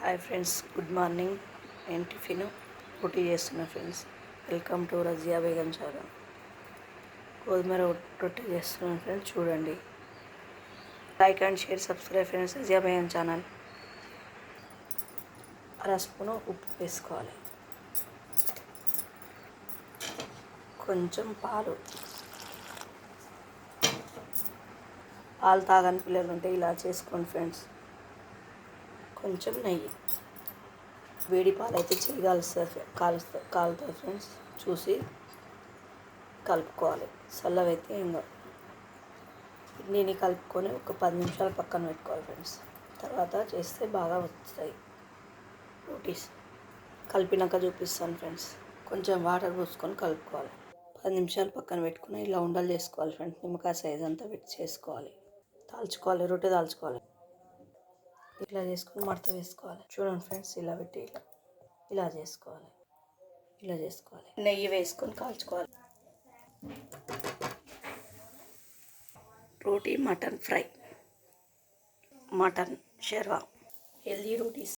Hi friends good morning. నేను tiffin పోటీ చేస్తున్నా friends. Welcome to Raziya Begum చారు గోధుమ రొట్టె చేస్తున్నాను ఫ్రెండ్స్ చూడండి. Like and share subscribe friends Raziya Begum channel అర స్పూను ఉప్పు వేసుకోవాలి. కొంచెం పాలు. పాలు తాగని పిల్లలు ఉంటే ఇలా చేసుకోండి ఫ్రెండ్స్. కొంచెం నెయ్యి. వేడి పాలు అయితే చెయ్యి కాలుస్తా కాలుస్తుంది ఫ్రెండ్స్. చూసి కలుపుకోవాలి. చల్లవైతే ఏం కాదు. నేను కలుపుకొని ఒక పది నిమిషాలు పక్కన పెట్టుకోవాలి ఫ్రెండ్స్. తర్వాత చేస్తే బాగా వస్తాయి. రోటీస్. కలిపినాక చూపిస్తాను ఫ్రెండ్స్. కొంచెం వాటర్ పోసుకొని కలుపుకోవాలి. పది నిమిషాలు పక్కన పెట్టుకుని ఇలా ఉండలు చేసుకోవాలి ఫ్రెండ్స్. నిమ్మకాయ సైజ్ అంతా పెట్టి చేసుకోవాలి. తాల్చుకోవాలి రొట్టె తాల్చుకోవాలి. ఇట్లా చేసుకొని మడత వేసుకోవాలి. చూడండి ఫ్రెండ్స్ ఇలా పెట్టి ఇలా ఇలా చేసుకోవాలి. ఇలా చేసుకోవాలి. నెయ్యి వేసుకొని కాల్చుకోవాలి. Roti mutton fry mutton sherwa healthy rotis.